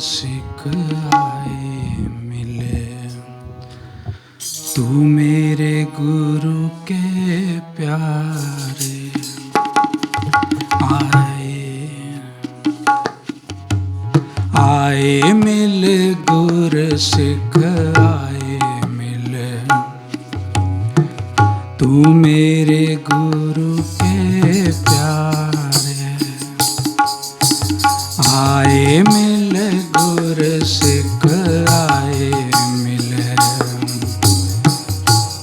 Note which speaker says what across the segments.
Speaker 1: सिख आए मिले। तू मेरे गुरु के प्यारे आए। आए मिल गुर सिख आए मिल। तू मेरे गुरु के प्यारे। आए मिल ਗੁਰ ਸਿੱਖ ਆਏ ਮਿਲੇ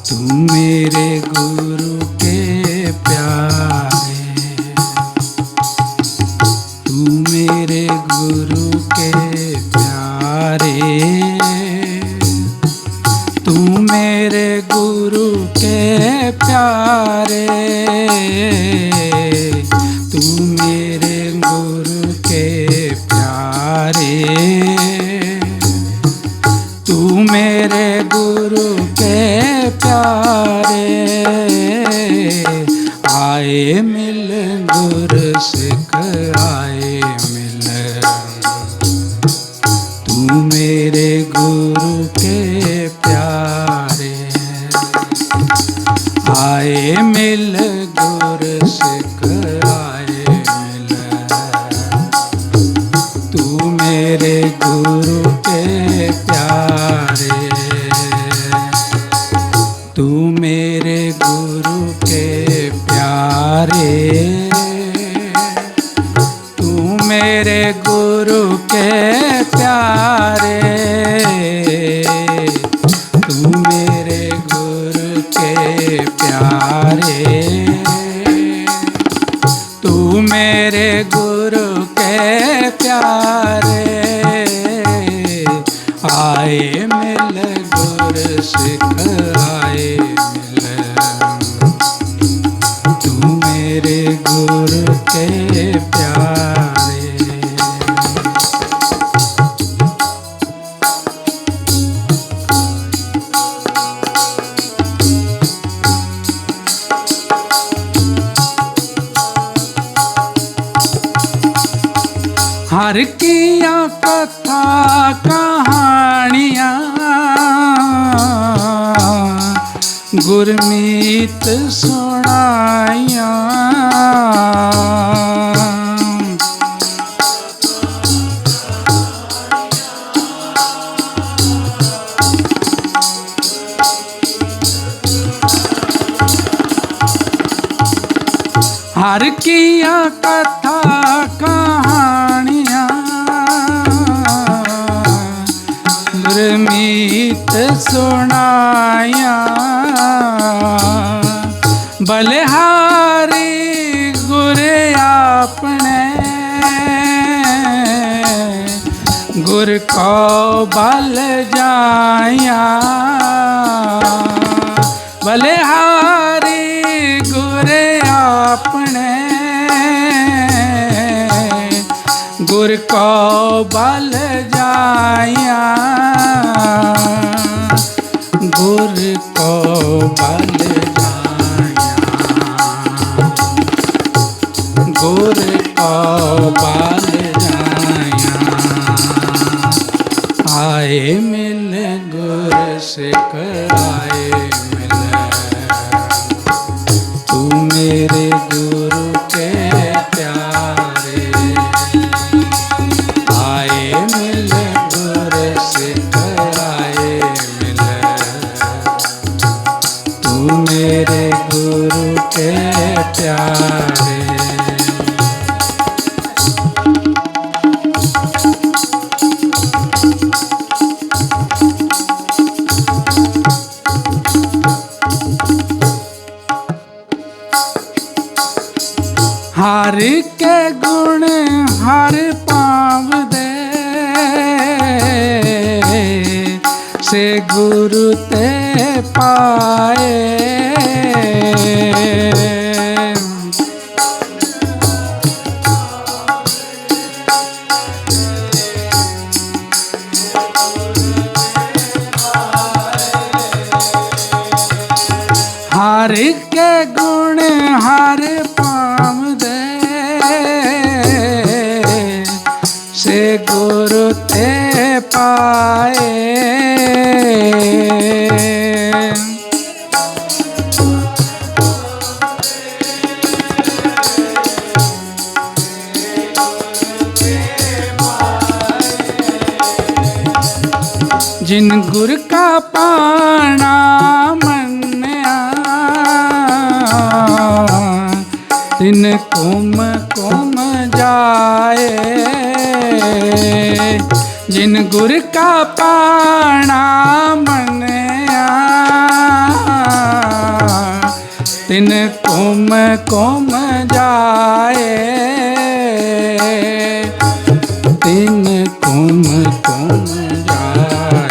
Speaker 1: ਤੂੰ ਮੇਰੇ ਗੁਰੂ ਕੇ ਪਿਆਰੇ। ਤੂੰ ਮੇਰੇ ਗੁਰੂ ਕੇ ਪਿਆਰੇ। ਤੂੰ ਮੇਰੇ ਗੁਰੂ ਕੇ ਪਿਆਰੇ। ਪਿਆਰੇ ਆਏ ਮਿਲ ਗੁਰ ਸਿੱਖ ਆਏ ਮਿਲ। ਤੂੰ ਮੇਰੇ ਗੁਰੂ ਤੂੰ ਮੇਰੇ ਗੁਰੂ ਕੇ ਪਿਆਰੇ ਤੂੰ ਮੇਰੇ ਗੁਰੂ ਕੇ ਪਿਆਰੇ ਤੂੰ ਮੇਰੇ ਗੁਰੂ ਕੇ ਪਿਆਰੇ ਗੁਰਮੀਤ ਸੁਣਾਇਆ ਹਰ ਕੀ ਆਖ ਬਲ ਜਾਇਆ ਬਲਿਹਾਰੀ ਗੁਰ ਆਪਣੇ। ਗੁਰ ਕੋ ਬਲ ਜਾਇਆ ਗੁਰ ਕੋ ਬਲ ਸਿਖ ਰਾਏ ਗੁਰੂ ਤੇ ਪਾਏ ਜਿਨ ਗੁਰ ਕਾ ਪਾਣਾ ਮੰਨਿਆ, ਤਿਨ ਕੁਮ ਕੁਮ ਜਾਏ। ਜਿਨ ਗੁਰ ਕਾ ਪਾਣਾ ਮੰਨਿਆ, ਤਿਨ ਕੁਮ ਕੁਮ ਜਾਏ। ਤਿਨ ਕੁਮ ਕੁਮ ਜਾਏ।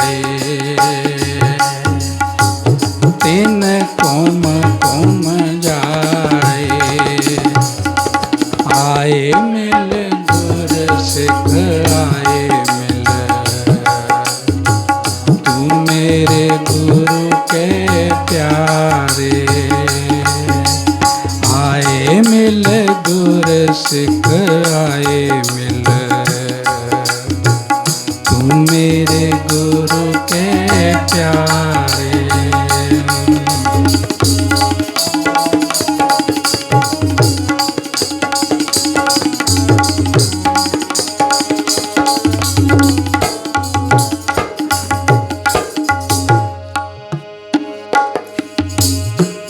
Speaker 1: ਸਿੱਖ ਆਏ ਮਿਲ ਤੂੰ ਮੇਰੇ ਗੁਰੂ ਕੇ ਪਿਆਰੇ।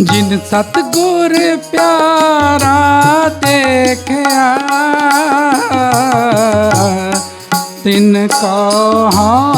Speaker 1: ਜਿਨ ਸਤਗੁਰ ਪਿਆਰਾ ਤਿਨ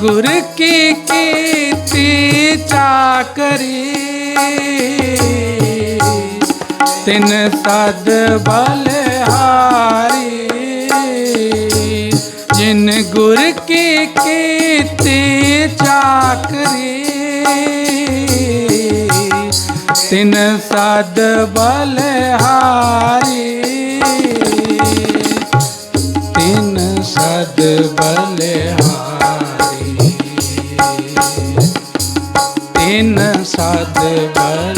Speaker 1: ਗੁਰ ਕੀ ਕੀਤੀ ਚਾਕਰੀ ਤਿਨ ਸਦ ਬਲਿਹਾਰੀ ਜਿਨ ਗੁਰ ਕੀ ਕੀਤੀ ਚਾਕਰੀ ਤਿਨ ਸਦ ਬਲਿਹਾਰੀ ਸਦ ਬਲਿਹਾਰੀ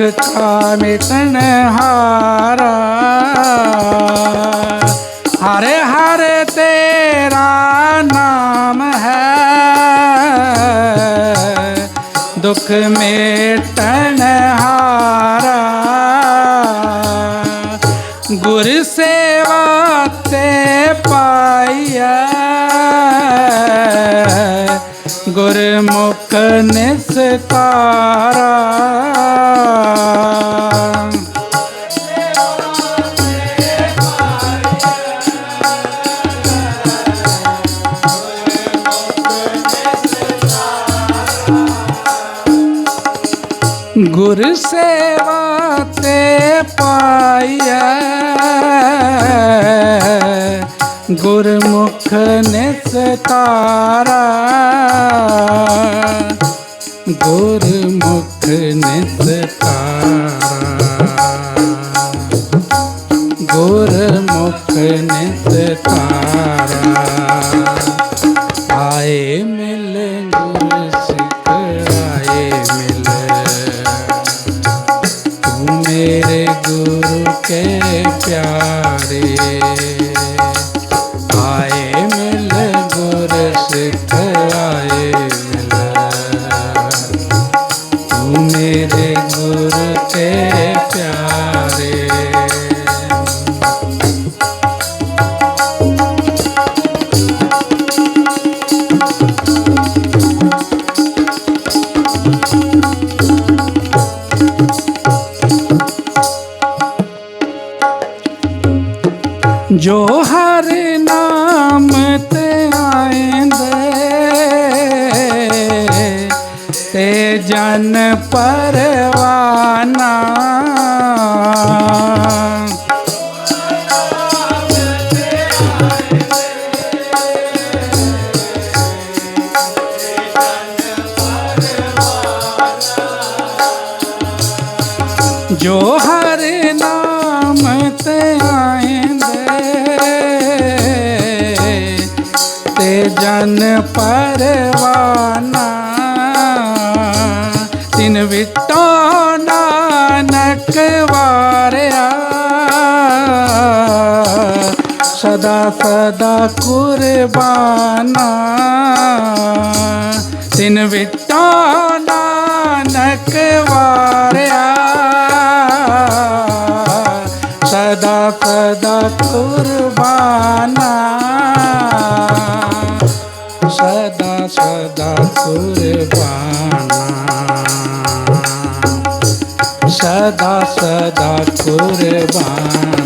Speaker 1: ਦੁੱਖ ਕਾ ਮਿਟਨ ਹਾਰਾ। ਹਰ ਹਰ ਤੇਰਾ ਨਾਮ ਹੈ। ਦੁੱਖ ਮਿਟਨ ਹਾਰਾ। ਗੁਰ ਸੇਵਾ ਤੇ ਪਾਈਐ। ਗੁਰਮੁਖ ਨਿਸਤਾਰਾ। ਗੁਰਮੁਖ ਨਿਸਤਾਰਾ ਗੁਰਮੁਖ ਨਿਸ ਜੋ ਹਰ ਨਾਮ ਤੇ ਆਇਂਦੇ ਤੇ ਜਨ ਪਰਵਾਨਾ। ਜੋ ਹਾ ਜਨ ਪਰਵਾਨਾ। ਤਿਨ ਵਿਟੋ ਨਾਨਕ ਵਾਰਿਆ। ਸਦਾ ਸਦਾ ਕੁਰਬਾਨਾ। ਤਿਨ ਵਿਟੋ ਨਾਨਕ ਵਾਰਿਆ। ਸਦਾ ਸਦਾ ਕੁਰਬਾਨਾ। सदा सदा कुर्बाना सदा सदा कुर्बाना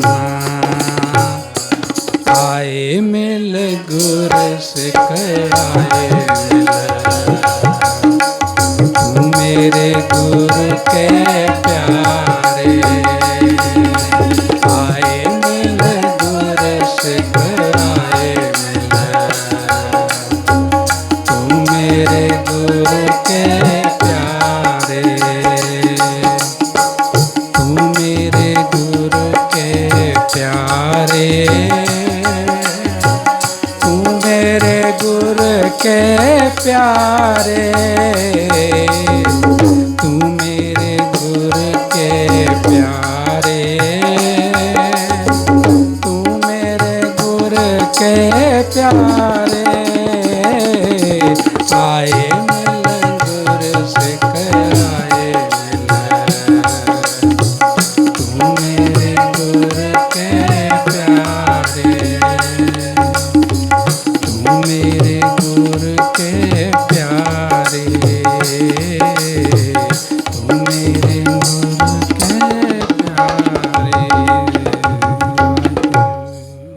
Speaker 1: Ah.